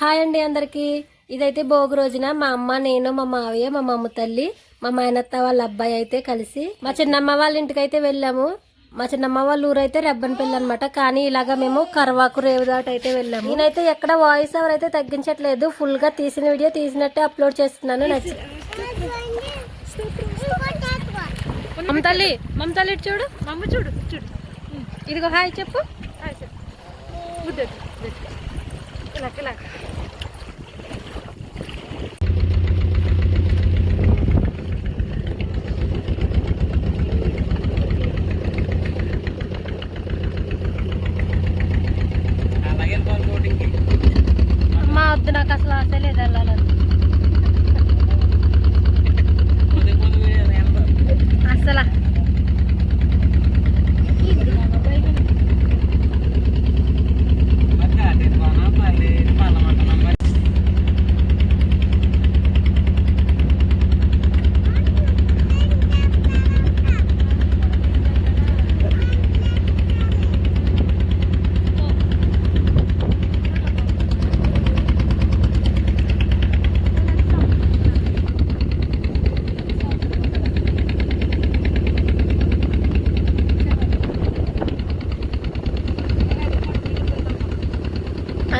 Hi అండి అందరికి. ఇదైతే భోగి రోజున మా అమ్మ నేను మా మావయ్య మా మమ్మ తల్లి మా మేనత్త వాళ్ళ అబ్బాయి అయితే కలిసి మా చిన్నమ్మ వాళ్ళ ఇంటికి అయితే వెళ్ళాము. మా చిన్నమ్మ వాళ్ళ ఊరైతే రెబ్బన్పల్లి అనమాట కానీ ఇలాగా మేము కరవాకు రేవు దాట అయితే వెళ్ళాము. నేనైతే ఎక్కడ వాయిస్ ఎవర్ అయితే తగ్గించట్లేదు. ఫుల్గా తీసిన వీడియో తీసినట్టే అప్లోడ్ చేస్తున్నాను. నచ్చి తల్లి మమ్మ తల్లి చూడు. మమ్మ చూడు చూడు. ఇదిగో హాయ్ చెప్పు. హాయ్ ఇలా ఇలా. అమ్మా వద్దు నాకు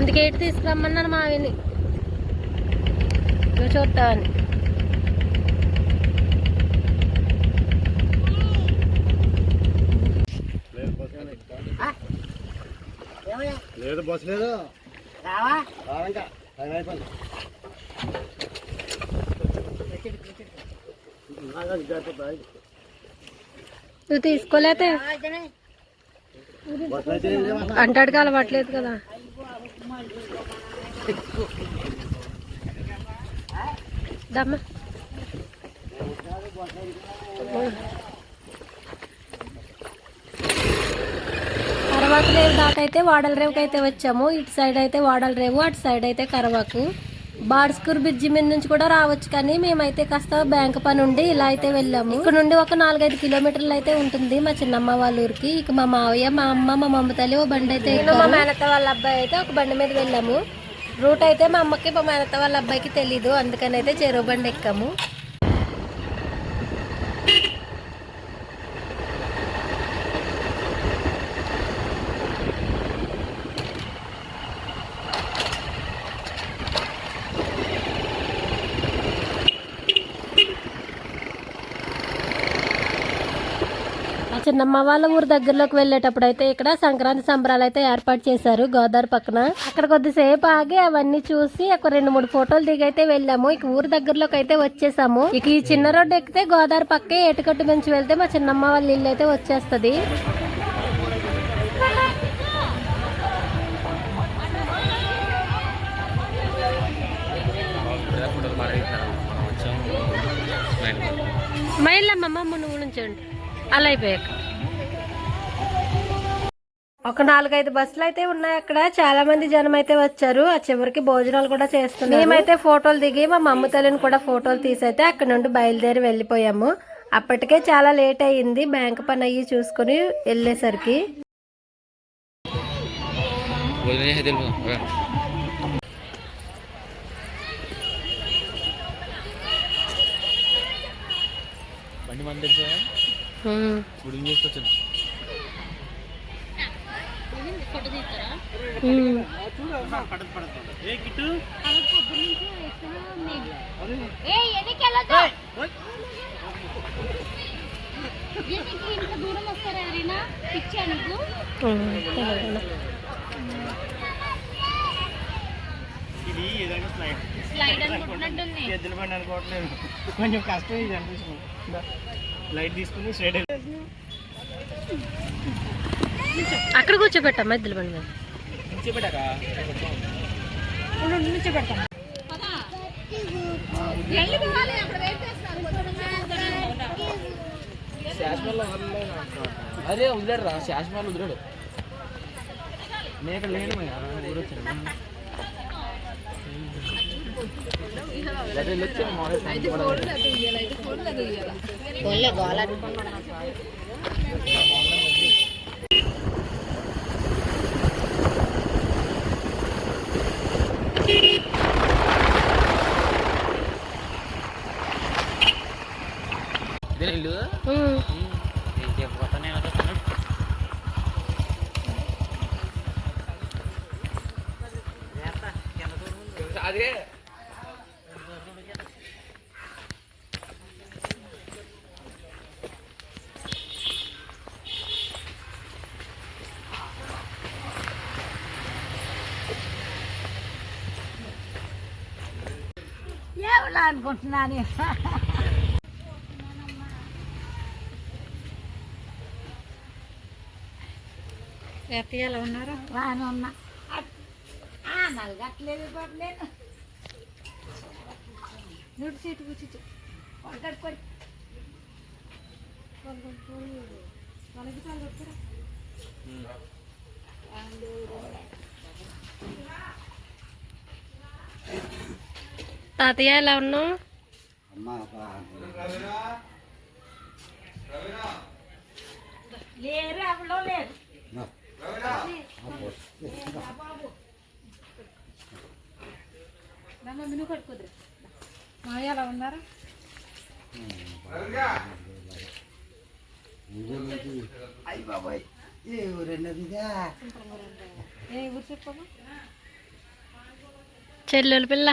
అందుకే ఇటు తీసుకురమ్మన్నాను మావిని. నువ్వు చూస్తావని లేదు బస్సు లేదు రావా? టైం అయిపోయింది. నువ్వు తీసుకోలేతే చేయమంటావు? అంటాడుగా అలవాట్లేదు కదా. దమ్మా. కరవాకు రేవు దాకైతే వాడల రేవుకి అయితే వచ్చాము. ఇటు సైడ్ అయితే వాడల రేవు అటు సైడ్ అయితే కరవాకు. బాడ్స్కూర్ బ్రిడ్జి మీద నుంచి కూడా రావచ్చు కానీ మేమైతే కాస్త బ్యాంక్ పని ఉండి ఇలా అయితే వెళ్ళాము. ఇక్కడ నుండి ఒక నాలుగైదు కిలోమీటర్లు అయితే ఉంటుంది మా చిన్నమ్మ వాళ్ళ ఊరికి. ఇక మా మావయ్య మా అమ్మ మా మమ్మ తల్లి ఓ బండి అయితే. మా మేనత్త వాళ్ళ అబ్బాయి అయితే ఒక బండి మీద వెళ్ళాము. రూట్ అయితే మా అమ్మకి మా మేనత్త వాళ్ళ అబ్బాయికి తెలీదు. అందుకని అయితే చెరువు బండి ఎక్కాము. చిన్నమ్మ వాళ్ళ ఊరు దగ్గరలోకి వెళ్ళేటప్పుడు అయితే ఇక్కడ సంక్రాంతి సంబరాలు అయితే ఏర్పాటు చేశారు గోదావరి పక్కన. అక్కడ కొద్దిసేపు ఆగి అవన్నీ చూసి ఒక రెండు మూడు ఫోటోలు దిగైతే వెళ్ళాము. ఇక ఊరు దగ్గరలోకి అయితే వచ్చేసాము. ఇక ఈ చిన్న రోడ్డు ఎక్కితే గోదావరి పక్కే ఏటుకట్టు నుంచి వెళ్తే మా చిన్నమ్మ వాళ్ళ ఇల్లు అయితే వచ్చేస్తుంది. మైళ్ళమ్మ నువ్వు నుంచండి. అలా అయిపోయాక. ఒక నాలుగైదు బస్సులు అయితే ఉన్నాయి అక్కడ. చాలా మంది జనం అయితే వచ్చారు. ఆ చివరికి భోజనాలు కూడా చేస్తున్నారు. మేమైతే ఫోటోలు దిగి మా మమ్మ తల్లిని కూడా ఫోటోలు తీసైతే అక్కడ నుండి బయలుదేరి వెళ్ళిపోయాము. అప్పటికే చాలా లేట్ అయ్యింది. బ్యాంక్ పని అయ్యి చూసుకుని వెళ్ళేసరికి. బండి ఇది ఏదైనా స్లైడ్. ఎద్దుల బండి అనుకోవట్లేదు. కొంచెం కష్టం ఇది అనిపిస్తుంది. లైట్ తీసుకుని స్ట్రైట్ అక్కడ కూర్చోబెట్టమ్మా ఇద్దరు బండి మీద అరే వదిలేడు రా శాశ్వతాలు వదిలేడు. నేను ఇక్కడ లేను ఫోన్లే గోళ ఇల్లు చెప్పబోతానే అదే అనుకుంటున్నాను. ఎలా ఉన్నారు? బాగానే ఉన్నా. నలగట్లేదు పడలేదు నువ్వు సీటు కూర్చో పడకట్టుకొని వాళ్ళకి చాలా తాతయ్య ఎలా ఉన్నావు? లేరు ఎవరో లేరు. మమ్మీ నువ్వు కట్టుకోద్దు మా ఎలా ఉన్నారు? అయ్యి బాబాయ్ ఏ ఊరన్నదిగా? ఏ ఊరు చెప్పమ్మా? చెల్లెలు పిల్ల.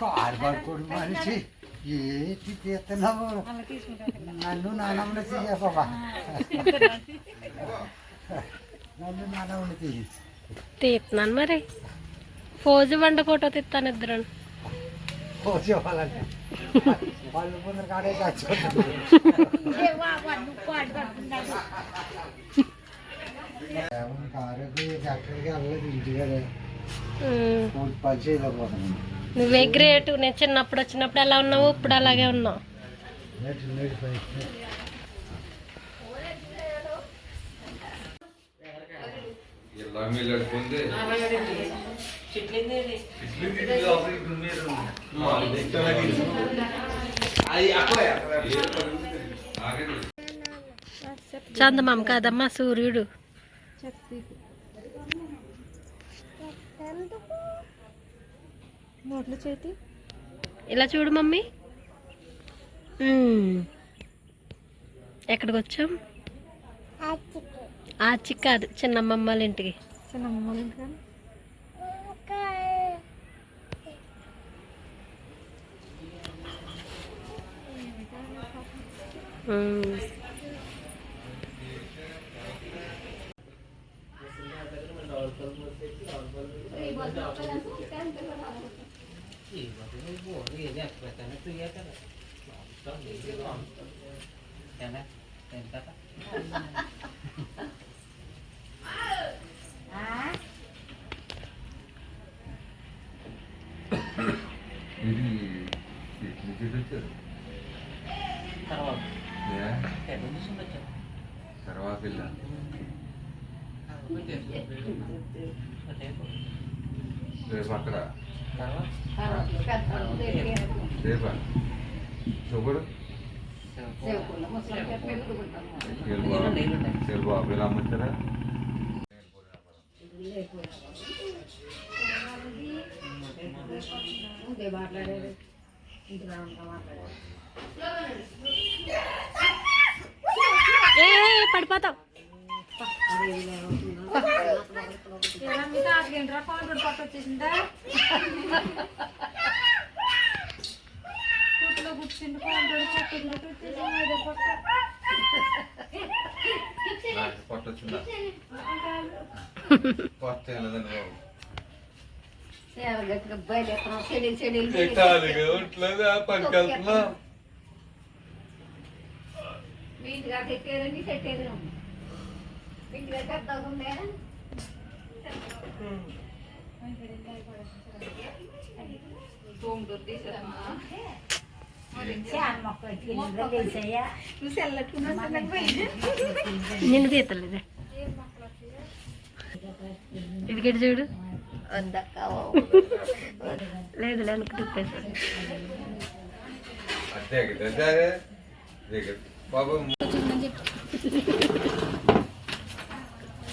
కారు పడుకోడు మనిషి. ఏంటి తీస్తున్నావు నన్ను నానమ్మని తీయ బాబా. నన్ను నానమ్మని తీయి తీస్తున్నాను మరి. ఫోజు వంట ఫోటో తీస్తాను ఇద్దరు. పోసే వాళ్ళంటే వాళ్ళు ముందర కాడే వెళ్ళలేదు పని చేయలేకపోతున్నాను. నువ్వే గ్రేట్ నేను చిన్నప్పుడు వచ్చినప్పుడు ఎలా ఉన్నావు? ఇప్పుడు అలాగే ఉన్నావు. చందమామ కాదమ్మా సూర్యుడు. నోట్లో చేతి. ఇలా చూడు మమ్మీ. మ్మ్. ఎక్కడికి వచ్చాం ఆచి కాదు చిన్నమ్మమ్మ వాళ్ళ ఇంటికి. చిన్న అమ్మమ్మ ఇంటికాని మ్మ్. తర్వాత రేపు అక్కడ రేపా షుగర్ తెలుగు అబ్బాయిలు అమ్ముతారా ఏ పడిపోతావు ఎలా మీ తాతకి కూతులో కూర్చుంది పౌడర్ పట్టు వచ్చేసింది? అదే పట్ట నాకు పట్టొచ్చిందా పట్ట వెళ్ళదండి బాబు. చెడి చెడి పెట్టాలిగా ఉంటలేదా పనికి వెళ్తున్నా. మీ ఇంటిగా నిన్ను తీతలేదే ఇదిగటి చూడు. లేదు లేదు తిప్పేసాడు అంతే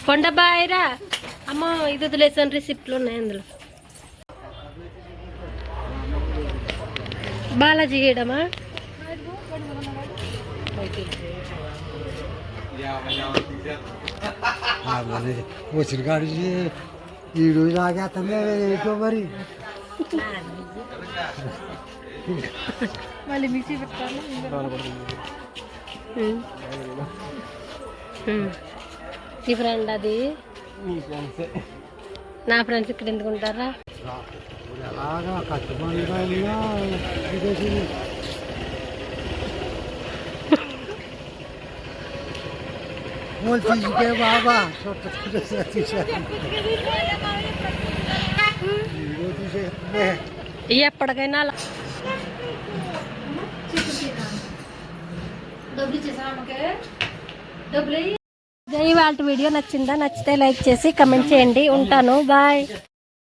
కొండబాయిరా అమ్మో ఇది వదిలేసాను రిసిప్ట్లు ఉన్నాయి అందులో. బాలాజీ ఈడు తాగేస్తుంది ఏంటో మరి. మళ్ళీ మిక్సీ. నీ ఫ్రెండ్ అది? నా ఫ్రెండ్స్ ఇక్కడ ఎందుకు కట్టుబడిగా ఇదేసి వాళ్ళు తీసుకే బాబా ఎప్పటికైనా అలా ఇవాళ వీడియో నచ్చిందా? నచ్చితే లైక్ చేసి కమెంట్ చేయండి. ఉంటాను. బాయ్.